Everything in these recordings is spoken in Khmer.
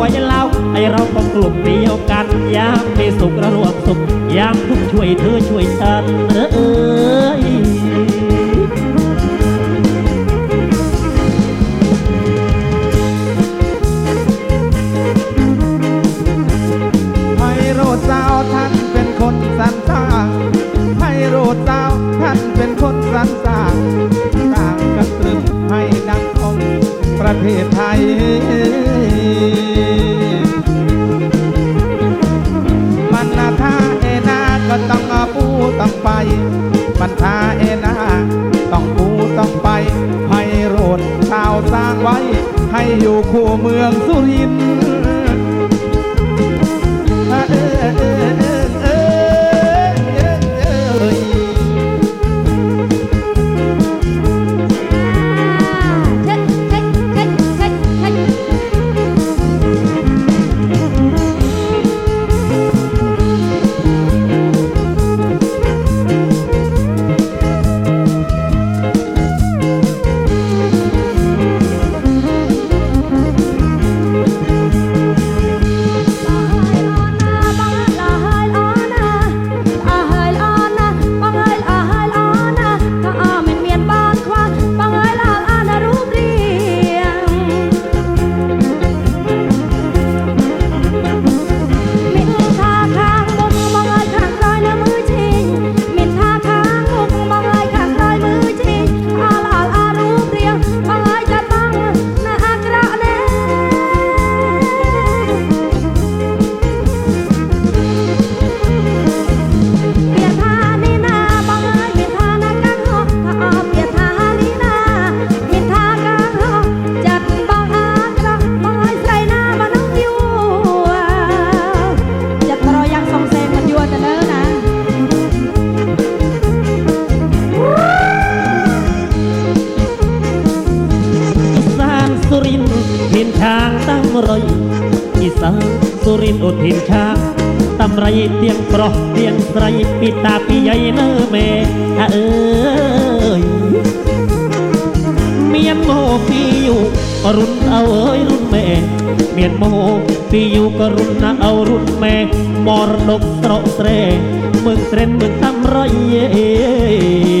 วยเราไอเราก็กลุ่มเดียวกันยามมีสุขระรวมสุขยามทุกช่วยเธอช่วยฉันเออ คู่เมืองสุรินทร์ មានមោពីយូក៏រុនណាអោរុនម៉ែមរដុកស្រកស្រែមើលត្រេនមើលតាមរយយេ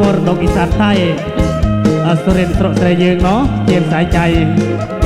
មរតកอีสานใต้អសុរិនស្រុកស្រីយើងណោះជាផ្សាយចៃ